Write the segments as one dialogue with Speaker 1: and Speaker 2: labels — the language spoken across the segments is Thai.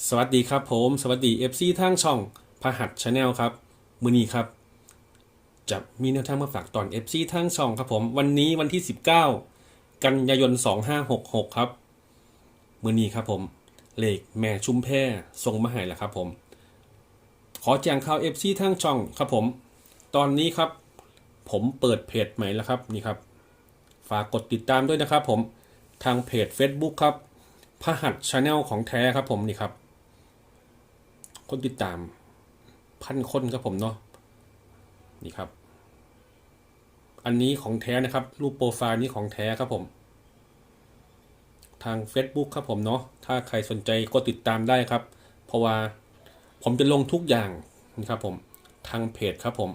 Speaker 1: สวัสดีครับผม สวัสดี FC ทางช่องพหัสชาแนลครับมือนี้ครับ จะมีแนวทางมาฝากตอน FC ทางช่องครับผมวันนี้วันที่ 19 กันยายน 2566 ครับมือนี้ครับผมเลขแม่ชุมแพรส่งมาให้แล้วครับผม ขอแจ้งข่าว FC ทางช่องครับผม ตอนนี้ครับ ผมเปิดเพจใหม่แล้วครับนี่ครับ ฝากกดติดตามด้วยนะครับผมทางเพจ Facebook ครับพหัสชาแนลของแท้ครับผมนี่ครับ คนติดตามพันคนครับผมเนาะนี่ครับ อันนี้ของแท้นะครับ รูปโปรไฟล์นี้ของแท้ครับผม ทาง Facebook ครับผมเนาะถ้าใครสนใจก็ติดตามได้ครับ เพราะว่าผมจะลงทุกอย่างนะครับผมทางเพจครับผม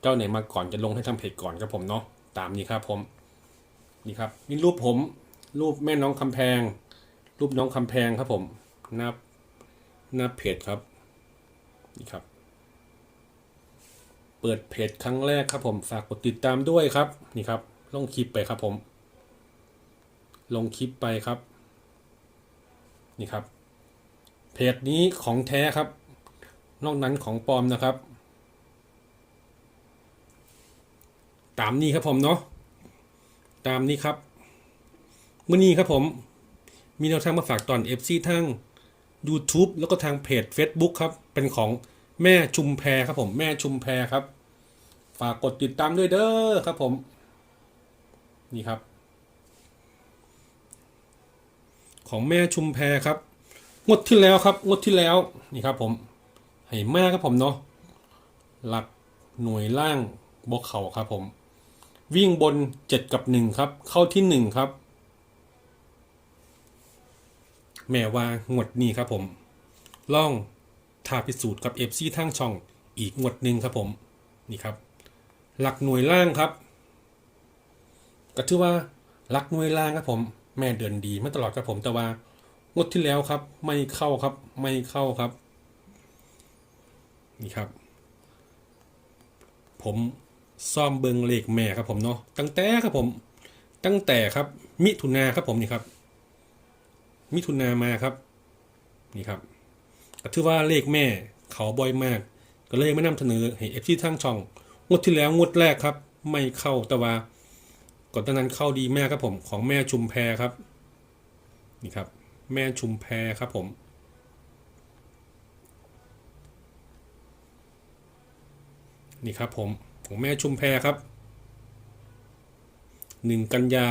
Speaker 1: เจ้าไหนมาก่อนจะลงให้ทางเพจก่อนครับผมเนาะตามนี้ครับผมนี่ครับนี่รูปผมรูปแม่น้องคำแพง รูปน้องคำแพงครับผมหน้าหน้าเพจครับ นี่ครับ เปิดเพจครั้งแรกครับผมฝากกดติดตามด้วยครับนี่ครับ ลงคลิปไปครับผม ลงคลิปไปครับ นี่ครับ เพจนี้ของแท้ครับ นอกนั้นของปลอมนะครับ ตามนี้ครับผมเนาะตามนี้ครับมื่อนี้ครับผม มีแนวทางมาฝากตอน FC ทั้ง YouTube แล้วก็ทางเพจ Facebook ครับ เป็นของแม่ชุมแพรครับผมแม่ชุมแพรครับ ฝากกดติดตามด้วยเด้อครับผม นี่ครับ ของแม่ชุมแพรครับงวดที่แล้วครับงวดที่แล้วนี่ครับผมให้มากครับผมเนาะหลักหน่วยล่างบกเขาครับผม วิ่งบน7กับ1ครับ เข้าที่1ครับ แม่ว่างวดนี้ครับผมล่อง ทาพิสูจน์กับเอฟซีทางช่องอีกงวดหนึ่งครับผมนี่ครับ หลักหน่วยล่างครับ ก็ถือว่าหลักหน่วยล่างครับผม แม่เดินดีมาตลอดครับผมแต่ว่างวดที่แล้วครับ ไม่เข้าครับ ไม่เข้าครับ นี่ครับ ผมซ่อมเบิงเลขแม่ครับผมเนาะตั้งแต่ครับผม ตั้งแต่ครับ มิถุนาครับผมนี่ครับ มิถุนามาครับ นี่ครับ ก็ถือว่าเลขแม่เขาบ่อยมาก ก็เลยไม่นำเสนอให้เอฟซีทั้งช่อง งวดที่แล้วงวดแรกครับ ไม่เข้าแต่ว่าก่อนหน้านั้นเข้าดีแม่ครับผมของแม่ชุมแพครับ นี่ครับ แม่ชุมแพครับผมนี่ครับผมของแม่ชุมแพครับหนึ่งกันยา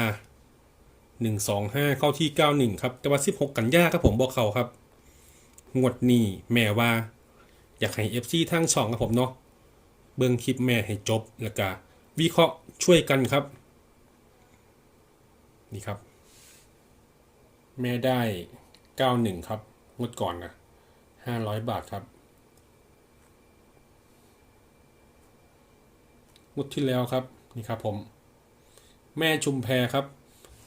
Speaker 1: หนึ่งสองห้าเข้าที่เก้าหนึ่งครับ แต่ว่าสิบหกกันยาครับผมบอกเขาครับ งวดนี้แม่ว่า อยากให้เอฟซีทั้งช่องครับผมเนาะเบิ่งคลิปแม่ให้จบแล้วก็วิเคราะห์ช่วยกันครับ นี่ครับ แม่ได้เก้าหนึ่งครับงวดก่อนนะห้าร้อยบาทครับงวดที่แล้วครับนี่ครับผม แม่ชุมแพครับ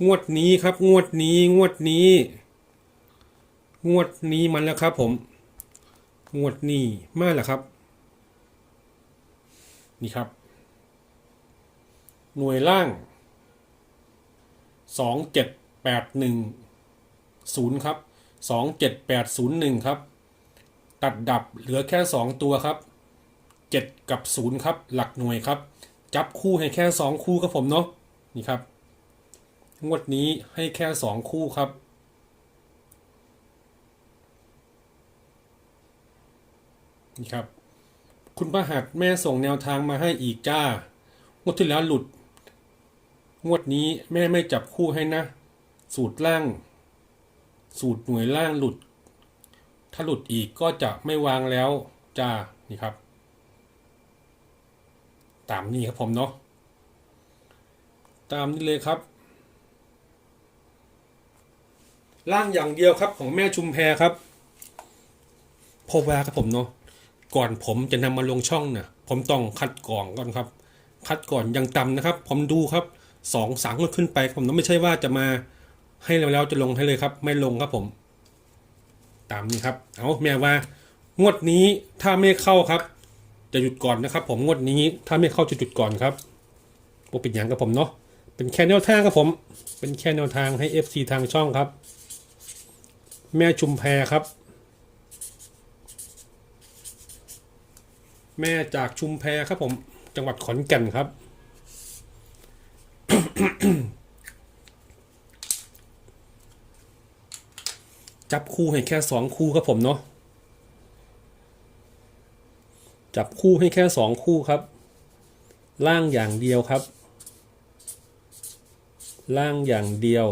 Speaker 1: งวดนี้ครับ งวดนี้งวดนี้ งวดนี้มันแล้วครับ ผม งวดนี้มาแล้วครับ นี่ครับ หน่วยล่างสองเจ็ดแปดหนึ่งศูนย์ครับสองเจ็ดแปดศูนย์หนึ่งครับ ตัดดับเหลือแค่สองตัวครับเจ็ดกับศูนย์ครับ หลักหน่วยครับ จับคู่ให้แค่สองคู่ครับผมเนาะนี่ครับ งวดนี้ให้แค่สองคู่ครับ ครับ คุณประหัสแม่ส่งแนวทางมาให้อีกจ้างวดที่แล้วหลุด งวดนี้แม่ไม่จับคู่ให้นะ สูตรล่าง สูตรหน่วยล่างหลุด ถ้าหลุดอีกก็จะไม่วางแล้วจ้านี่ครับ ตามนี้ครับผมเนาะตามนี้เลยครับร่างอย่างเดียวครับของแม่ชุมแพครับพราะว่าครับผมเนาะ ก่อนผมจะนำมาลงช่องเนี่ยผมต้องคัดกรองก่อนครับ คัดก่อนอย่างต่ำนะครับ ผมดูครับสองสามงวดขึ้นไปครับผมไม่ใช่ว่าจะมาให้แล้วจะลงให้เลยครับ ไม่ลงครับผม ตามนี้ครับ เอาแม่ว่างวดนี้ถ้าไม่เข้าครับ จะหยุดก่อนนะครับ ผมงวดนี้ถ้าไม่เข้าจะหยุดก่อนครับโอเป็นอย่างกับผมเนาะเป็นแค่แนวทางครับผม เป็นแค่แนวทางให้ FC ทางช่องครับ แม่ชุมแพครับ แม่จากชุมแพครับผม จังหวัดขอนแก่นครับ จับคู่ให้แค่สองคู่ครับผมเนาะจับคู่ให้แค่สองคู่ครับ ล่างอย่างเดียวครับ ล่างอย่างเดียว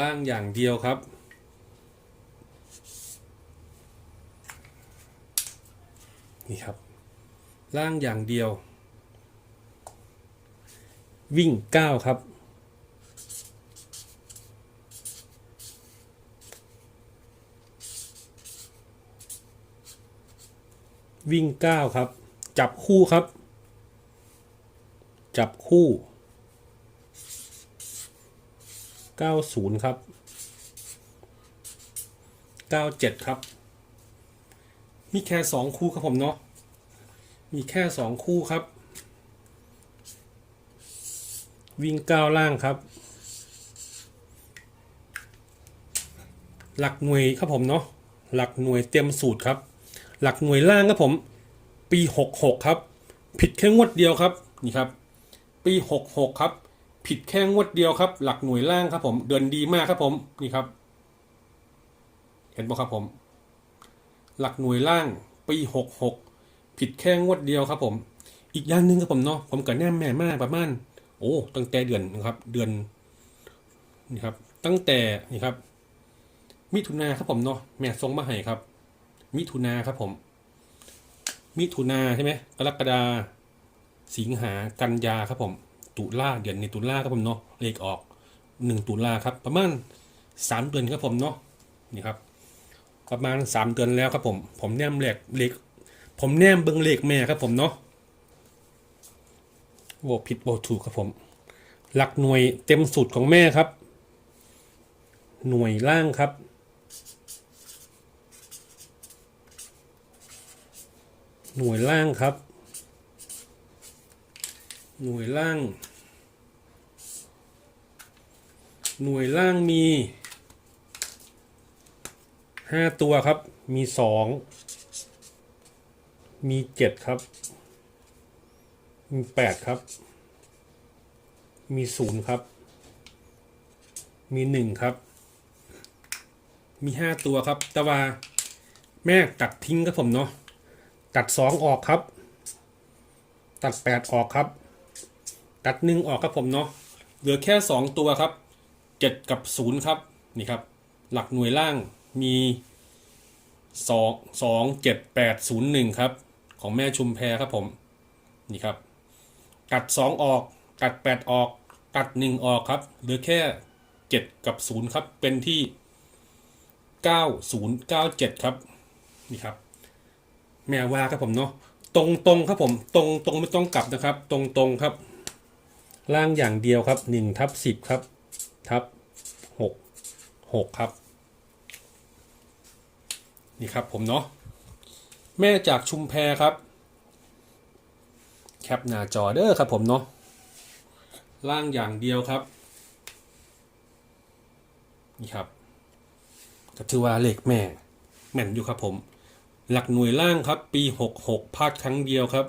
Speaker 1: ล่างอย่างเดียวครับ นี่ครับ ล่างอย่างเดียว วิ่งเก้าครับ วิ่งเก้าครับ จับคู่ครับ จับคู่ เก้าศูนย์ครับเก้าเจ็ดครับ มีแค่สองคู่ครับผมเนาะ มีแค่สองคู่ครับ วิ่งก้าล่างครับ หลักหน่วยครับผมเนาะ หลักหน่วยเต็มสูตรครับ หลักหน่วยล่างครับผม ปีหกหกครับ ผิดแค่งวดเดียวครับ นี่ครับ ปีหกหกครับ ผิดแค่งวดเดียวครับ หลักหน่วยล่างครับผม เดินดีมากครับผมนี่ครับ เห็นปะครับผม หลักหน่วยล่างปีหกหกผิดแค่งวดเดียวครับ ผม อีกอย่างหนึ่งครับผมเนาะผมกับแนมแม่มากประมาณโอ้ตั้งแต่เดือนนะครับ เดือนนี่ครับ ตั้งแต่นี่ครับ มิถุนาครับผมเนาะแม่ทรงมาให้ครับ มิถุนาครับผม มิถุนาใช่ไหมกรกฎาสิงหากันยาครับผม ตุลาเดือนในตุลาครับผมเนาะเลขออกหนึ่งตุลาครับประมาณสามเดือนครับผมเนาะนี่ครับประมาณสามเดือนแล้วครับผม ผมแนมเลขเลขผมแนมเบิ้งเลขแม่ครับผมเนาะโวผิดโวถูกครับผม หลักหน่วยเต็มสูตรของแม่ครับ หน่วยล่างครับหน่วยล่างครับ หน่วยล่าง หน่วยล่างมีห้าตัวครับ มีสองมีเจ็ดครับ มีแปดครับ มีศูนย์ครับ มีหนึ่งครับ มีห้าตัวครับ แต่ว่าแม่ตัดทิ้งครับผมเนาะ ตัดสองออกครับ ตัดแปดออกครับ ตัดหนึ่งออกครับผมเนาะเหลือแค่สองตัวครับเจ็ดกับศูนย์ครับนี่ครับ หลักหน่วยล่างมีสองสองเจ็ดแปดศูนย์หนึ่งครับของแม่ชุมแพครับผมนี่ครับ ตัดสองออก ตัดแปดออก ตัดหนึ่งออกครับ เหลือแค่เจ็ดกับศูนย์ครับเป็นที่เก้าศูนย์เก้าเจ็ดครับนี่ครับ แม่ว่าครับผมเนาะตรงตรงๆครับผม ตรงตรงไม่ต้องกลับนะครับ ตรงตรงๆครับ ล่างอย่างเดียวครับหนึ่งทับสิบครับทับหกหกครับ นี่ครับผมเนาะแม่จากชุมแพครับ แคปหน้าจอเด้อครับผมเนาะล่างอย่างเดียวครับ นี่ครับก็ถือว่าเลขแม่แม่นอยู่ครับผม หลักหน่วยล่างครับ ปีหกหกพลาดครั้งเดียวครับ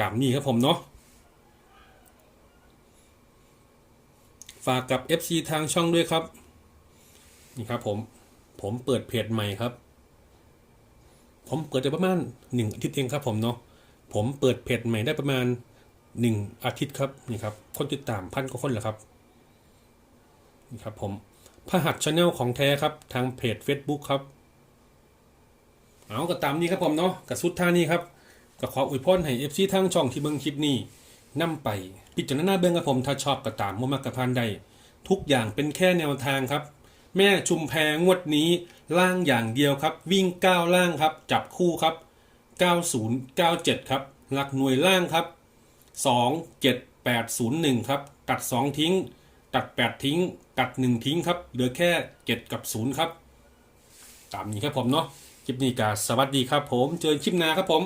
Speaker 1: ตามนี้ครับผมเนาะ ฝากกับ FC ทางช่องด้วยครับ นี่ครับผม ผมเปิดเพจใหม่ครับ ผมเปิดได้ประมาณหนึ่งอาทิตย์เองครับผมเนาะ ผมเปิดเพจใหม่ได้ประมาณหนึ่งอาทิตย์ครับ นี่ครับ คนติดตามพันกว่าคนแล้วครับ นี่ครับผมพหัสชาแนลของแท้ครับ ทางเพจ Facebook ครับ เอาก็ตามนี้ครับผมเนาะกับสุดท่านี้ครับก็ขออวยพรให้ FC ทางช่องที่เบิ่งคลิปนี้ นำไป พิจารณาเบิ่งกับผมถ้าชอบก็ตามมุมักกะพานใด ทุกอย่างเป็นแค่แนวทางครับ แม่ชุมแพงวดนี้ล่างอย่างเดียวครับ วิ่งก้าวล่างครับ จับคู่ครับ 9097 ครับ หลักหน่วยล่างครับ 27801 ครับ ตัด 2 ทิ้ง ตัด 8 ทิ้ง ตัด 1 ทิ้งครับ เหลือแค่ 7 กับ 0 ครับ ตามนี้ครับผมเนาะคลิปนี้ก็สวัสดีครับผม เจอคลิปหน้าครับผม